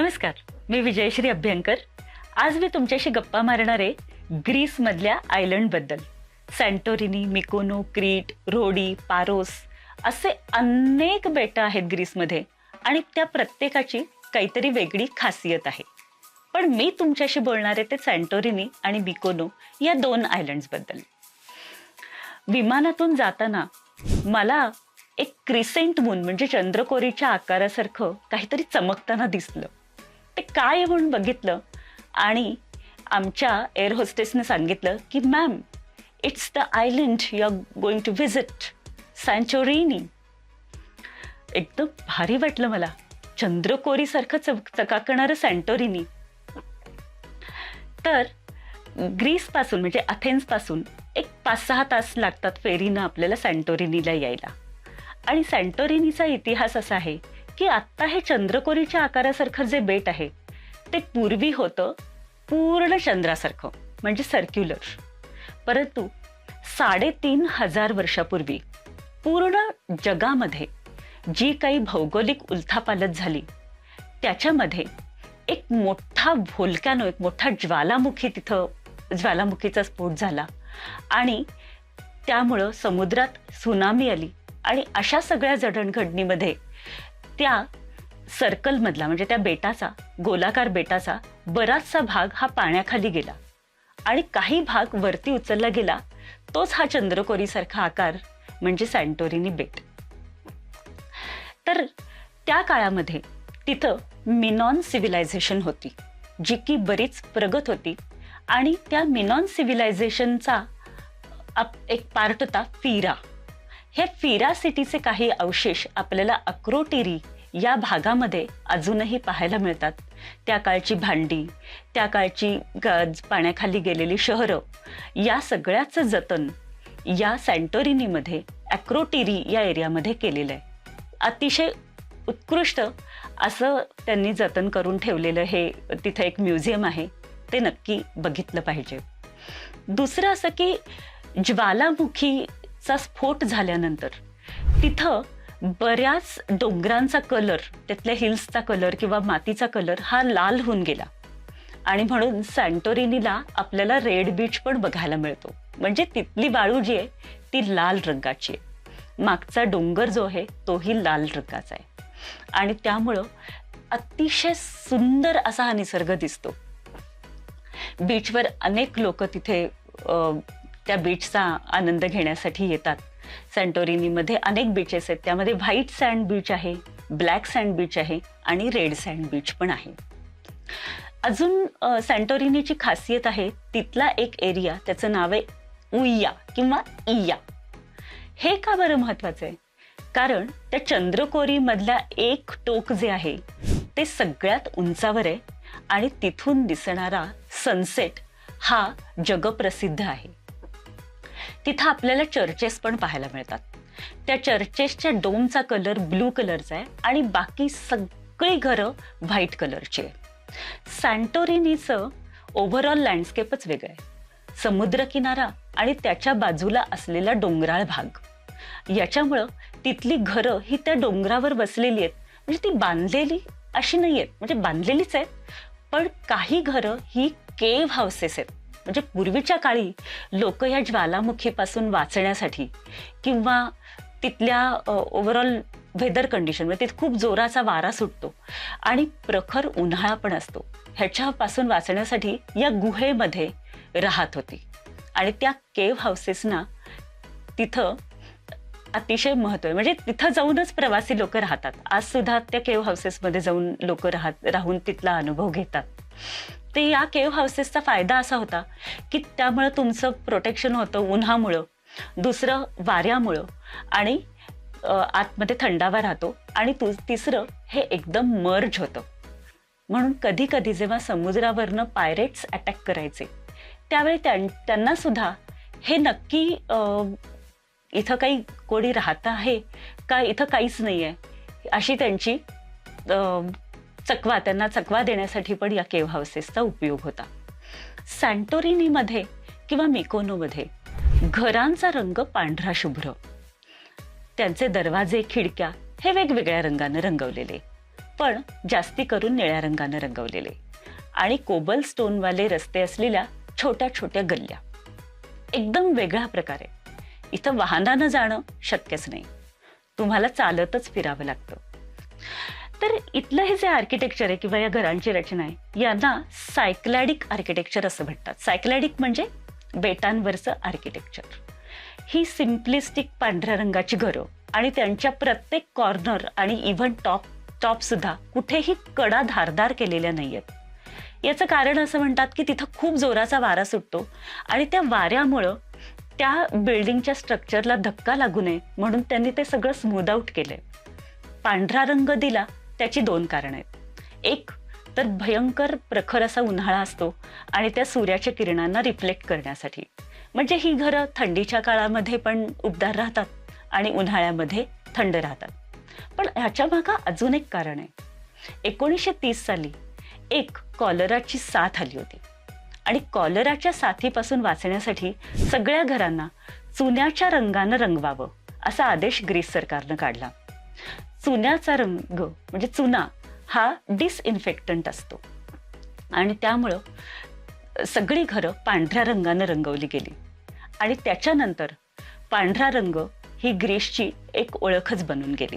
नमस्कार मी विजयश्री अभ्यंकर. आज मी तुमच्याशी गप्पा मारणार आहे ग्रीसमधल्या आयलंडबद्दल. सँटोरिनी मिकोनो क्रीट रोडी पारोस असे अनेक बेटं आहेत ग्रीसमध्ये आणि त्या प्रत्येकाची काहीतरी वेगळी खासियत आहे. पण मी तुमच्याशी बोलणार आहे ते सँटोरिनी आणि मिकोनो या दोन आयलंड्सबद्दल. विमानातून जाताना मला एक क्रिसेंट मून म्हणजे चंद्रकोरीच्या आकारासारखं काहीतरी चमकताना दिसलं. ते काय आहे म्हणून बघितलं आणि आमच्या एअर होस्टेसने सांगितलं की ma'am it's the island you are going to visit Santorini एकदम भारी वाटलं मला. चंद्रकोरीसारखं चक चकाकणारं सँटोरिनी तर ग्रीसपासून म्हणजे अथेन्सपासून एक पाच सहा तास लागतात फेरीनं आपल्याला सँटोरिनीला यायला. आणि सँटोरिनीचा इतिहास असा आहे की आत्ता हे चंद्रकोरीच्या आकारासारखं जे बेट आहे ते पूर्वी होतं पूर्ण चंद्रासारखं म्हणजे सर्क्युलर परंतु साडेतीन हजार वर्षापूर्वी पूर्ण जगामध्ये जी काही भौगोलिक उलथापालत झाली त्याच्यामध्ये एक मोठा भोलक्यानो एक मोठा ज्वालामुखी तिथं ज्वालामुखीचा स्फोट झाला आणि त्यामुळं समुद्रात सुनामी आली आणि अशा सगळ्या जडणघडणीमध्ये त्या सर्कलमधला म्हणजे त्या बेटाचा गोलाकार बेटाचा बराचसा भाग हा पाण्याखाली गेला. आणि काही भाग वरती उचलला गेला तोच हा चंद्रकोरीसारखा आकार म्हणजे सँटोरिनी बेट. तर त्या काळामध्ये तिथं मिनॉन सिव्हिलायझेशन होती जी की बरीच प्रगत होती. आणि त्या मिनॉन सिव्हिलायझेशनचा एक पार्ट होता फिरा हे फिरा सिटीचे काही अवशेष आपल्याला अक्रोटिरी या भागामध्ये अजूनही पाहायला मिळतात. त्या काळची भांडी त्या काळची गज पाण्याखाली गेलेली शहरं या सगळ्याचं जतन या सँटोरिनीमध्ये ॲक्रोटिरी या एरियामध्ये केलेलं आहे. अतिशय उत्कृष्ट असं त्यांनी जतन करून ठेवलेलं हे तिथं एक म्युझियम आहे ते नक्की बघितलं पाहिजे. दुसरं असं की ज्वालामुखी ज्वालामुखीचा स्फोट झाल्यानंतर तिथं बऱ्याच डोंगरांचा कलर त्यातल्या हिल्सचा कलर किंवा मातीचा कलर हा लाल होऊन गेला. आणि म्हणून सँटोरिनीला आपल्याला रेड बीच पण बघायला मिळतो. म्हणजे तिथली बाळू जी आहे ती लाल रंगाची आहे. मागचा डोंगर जो आहे तोही लाल रंगाचा आहे. आणि त्यामुळं अतिशय सुंदर असा हा निसर्ग दिसतो. बीचवर अनेक लोक तिथे त्या बीचचा आनंद घेण्यासाठी येतात. सँटोरिनीमध्ये अनेक बीचेस आहेत. त्यामध्ये व्हाईट सँड बीच आहे ब्लॅक सँड बीच आहे आणि रेड सँड बीच पण आहे. अजून सँटोरिनीची खासियत आहे तिथला एक एरिया त्याचं नाव आहे उइया किंवा इया. हे का बरं महत्वाचं आहे? कारण त्या चंद्रकोरीमधल्या एक टोक जे आहे ते सगळ्यात उंचावर आहे आणि तिथून दिसणारा सनसेट हा जगप्रसिद्ध आहे. तिथं आपल्याला चर्चेस पण पाहायला मिळतात. त्या चर्चेसच्या डोमचा कलर ब्लू कलरचा आहे आणि बाकी सगळी घरं व्हाईट कलरची आहे सँटोरिनीचं ओव्हरऑल लँडस्केपच वेगळं आहे. समुद्रकिनारा आणि त्याच्या बाजूला असलेला डोंगराळ भाग. याच्यामुळं तिथली घरं ही त्या डोंगरावर बसलेली आहेत. म्हणजे ती बांधलेली अशी नाही आहेत म्हणजे बांधलेलीच आहेत. पण काही घरं ही केव्ह हाऊसेस आहेत. म्हणजे पूर्वीच्या काळी लोक या ज्वालामुखीपासून वाचण्यासाठी किंवा तिथल्या ओव्हरऑल वेदर कंडिशन म्हणजे तिथे खूप जोराचा वारा सुटतो आणि प्रखर उन्हाळा पण असतो. ह्याच्यापासून वाचण्यासाठी या गुहेमध्ये राहत होती. आणि त्या केव्ह हाऊसेसना तिथं अतिशय महत्त्व आहे. म्हणजे तिथं जाऊनच प्रवासी लोक राहतात. आज सुद्धा त्या केव्ह हाऊसेसमध्ये जाऊन लोक राहत राहून तिथला अनुभव घेतात. ते या केव्ह हाऊसेसचा फायदा असा होता की त्यामुळं तुमचं प्रोटेक्शन होतं उन्हामुळं दुसरं वाऱ्यामुळं आणि आतमध्ये थंडावा राहतो आणि तु तिसरं हे एकदम मर्ज होतं. म्हणून कधी कधी जेव्हा समुद्रावरनं पायरेट्स अटॅक करायचे त्यावेळी त्यां त्यांनासुद्धा हे नक्की इथं काही कोणी राहतं आहे का? इथं काहीच नाही आहे अशी त्यांची चकवा त्यांना चकवा देण्यासाठी पण या केव्ह हाऊसेसचा उपयोग होता. सँटोरिनीमध्ये किंवा मिकोनोमध्ये घरांचा रंग पांढरा शुभ्र. त्यांचे दरवाजे खिडक्या हे वेगवेगळ्या रंगानं रंगवलेले पण जास्ती करून निळ्या रंगानं रंगवलेले आणि कोबल स्टोनवाले रस्ते असलेल्या छोट्या छोट्या गल्ल्या. एकदम वेगळा प्रकार. आहे इथं वाहनानं जाणं शक्यच नाही. तुम्हाला चालतच फिरावं लागतं. तर इथलं हे जे आर्किटेक्चर आहे किंवा या घरांची रचना आहे यांना सायक्लॅडिक आर्किटेक्चर असं म्हणतात सायक्लॅडिक म्हणजे बेटांवरचं आर्किटेक्चर ही सिम्प्लिस्टिक पांढऱ्या रंगाची घरं आणि त्यांच्या प्रत्येक कॉर्नर आणि इव्हन टॉप टॉप सुद्धा कुठेही कडा धारदार केलेल्या नाही आहेत याचं कारण असं म्हणतात की तिथं खूप जोराचा वारा सुटतो आणि त्या वाऱ्यामुळं त्या बिल्डिंगच्या स्ट्रक्चरला धक्का लागू नये म्हणून त्यांनी ते सगळं स्मूद आउट केलंय. पांढरा रंग दिला त्याची दोन कारणं आहेत. एक तर भयंकर प्रखर असा उन्हाळा असतो आणि त्या सूर्याच्या किरणांना रिफ्लेक्ट करण्यासाठी. म्हणजे ही घरं थंडीच्या काळामध्ये पण उबदार राहतात आणि उन्हाळ्यामध्ये थंड राहतात. पण ह्याच्या मागं अजून एक कारण आहे. एकोणीसशे तीस साली एक कॉलराची साथ आली होती. आणि कॉलराच्या साथीपासून वाचण्यासाठी सगळ्या घरांना चुन्याच्या रंगानं रंगवावं असा आदेश ग्रीस सरकारनं काढला. चुन्याचा रंग म्हणजे चुना हा डिसइन्फेक्टंट असतो. आणि त्यामुळं सगळी घरं पांढऱ्या रंगानं रंगवली गेली. आणि त्याच्यानंतर पांढरा रंग ही ग्रीसची एक ओळखच बनून गेली.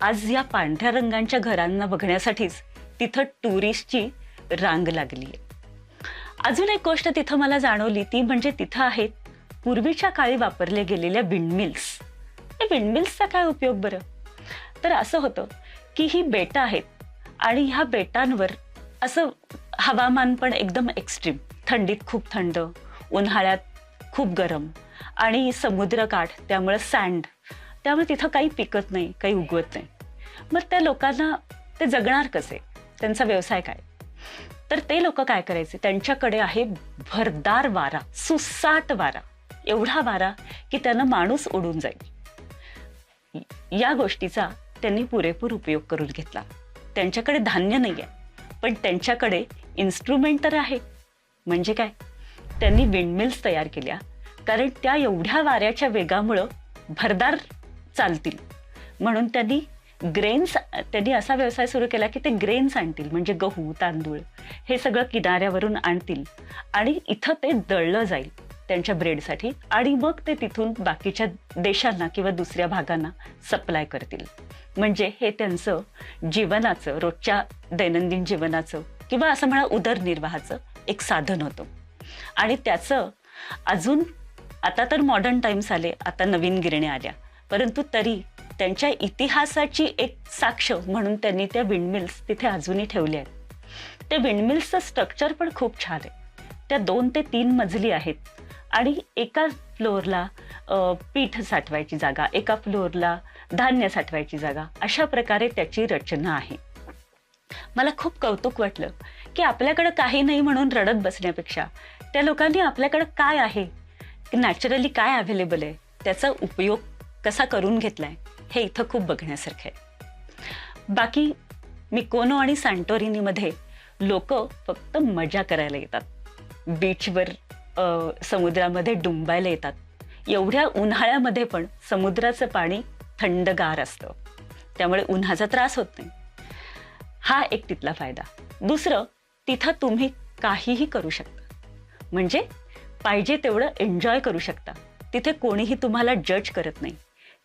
आज या पांढऱ्या रंगांच्या घरांना बघण्यासाठीच तिथं टुरिस्टची रांग लागली आहे. अजून एक गोष्ट तिथं मला जाणवली ती म्हणजे तिथं आहेत पूर्वीच्या काळी वापरल्या गेलेल्या विंडमिल्स विंडमिल्सचा काय उपयोग बरं? तर असं होतं की ही बेटं आहेत आणि ह्या बेटांवर असं हवामान पण एकदम एक्स्ट्रीम थंडीत खूप थंड उन्हाळ्यात खूप गरम आणि समुद्रकाठ त्यामुळं सँड त्यामुळे तिथं काही पिकत नाही काही उगवत नाही. मग त्या लोकांना ते जगणार कसे? त्यांचा व्यवसाय काय? तर ते लोक काय करायचे? त्यांच्याकडे आहे भरदार वारा सुसाट वारा. एवढा वारा की त्यांना माणूस उडून जाईल. या गोष्टीचा त्यांनी पुरेपूर उपयोग करून घेतला. त्यांच्याकडे धान्य नाही आहे पण त्यांच्याकडे इन्स्ट्रुमेंट तर आहे. म्हणजे काय? त्यांनी विंडमिल्स तयार केल्या कारण त्या एवढ्या वाऱ्याच्या वेगामुळं भरदार चालतील. म्हणून त्यांनी ग्रेन्स त्यांनी असा व्यवसाय सुरू केला की ते ग्रेन्स आणतील म्हणजे गहू तांदूळ हे सगळं किनाऱ्यावरून आणतील आणि इथं ते दळलं जाईल. त्यांच्या ब्रेडसाठी आणि मग ते तिथून बाकीच्या देशांना किंवा दुसऱ्या भागांना सप्लाय करतील. म्हणजे हे त्यांचं जीवनाचं रोजच्या दैनंदिन जीवनाचं किंवा असं म्हणा उदरनिर्वाहाचं एक साधन होतं. आणि त्याचं अजून आता तर मॉडर्न टाईम्स आले आता नवीन गिरण्या आल्या. परंतु तरी त्यांच्या इतिहासाची एक साक्ष म्हणून त्यांनी त्या विंडमिल्स तिथे अजूनही ठेवल्या आहेत. त्या विंडमिल्सचं स्ट्रक्चर पण खूप छान आहे. त्या दोन ते तीन मजली आहेत. आणि एका फ्लोअरला पीठ साठवायची जागा एका फ्लोअरला धान्य साठवायची जागा अशा प्रकारे त्याची रचना आहे. मला खूप कौतुक वाटलं की आपल्याकडं काही नाही म्हणून रडत बसण्यापेक्षा त्या लोकांनी आपल्याकडं काय आहे? नॅचरली काय अवेलेबल आहे? त्याचा उपयोग कसा करून घेतलाय? हे इथं खूप बघण्यासारखं आहे. बाकी मिकोनो आणि सँटोरिनीमध्ये लोक फक्त मजा करायला येतात. बीचवर समुद्रामध्ये डुंबायला येतात. एवढ्या उन्हाळ्यामध्ये पण समुद्राचं पाणी थंडगार असतं. त्यामुळे उन्हाचा त्रास होत नाही. हा एक तिथला फायदा. दुसरं तिथं तुम्ही काहीही करू शकता. म्हणजे पाहिजे तेवढं एन्जॉय करू शकता. तिथे कोणीही तुम्हाला जज करत नाही.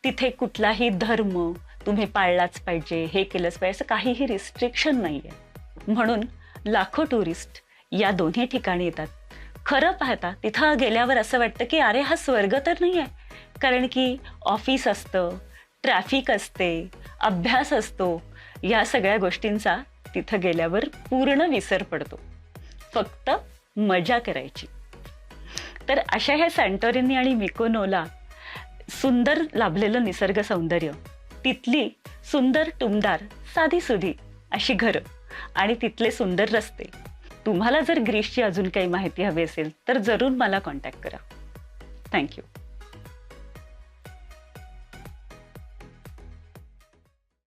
तिथे कुठलाही धर्म तुम्ही पाळलाच पाहिजे हे केलंच पाहिजे असं काहीही रिस्ट्रिक्शन नाही आहे म्हणून लाखो टुरिस्ट या दोन्ही ठिकाणी येतात. खरं पाहता तिथं गेल्यावर असं वाटतं की अरे हा स्वर्ग तर नाही आहे कारण की ऑफिस असतं ट्रॅफिक असते अभ्यास असतो या सगळ्या गोष्टींचा तिथं गेल्यावर पूर्ण विसर पडतो. फक्त मजा करायची. तर अशा ह्या सँटोरिनी आणि मिकोनोला सुंदर लाभलेलं निसर्ग सौंदर्य तिथली सुंदर टुमदार साधी सुधी अशी घरं आणि तिथले सुंदर रस्ते तुम्हाला जर ग्रीसची अजून काही माहिती हवी असेल तर जरूर मला कॉन्टॅक्ट करा. थँक्यू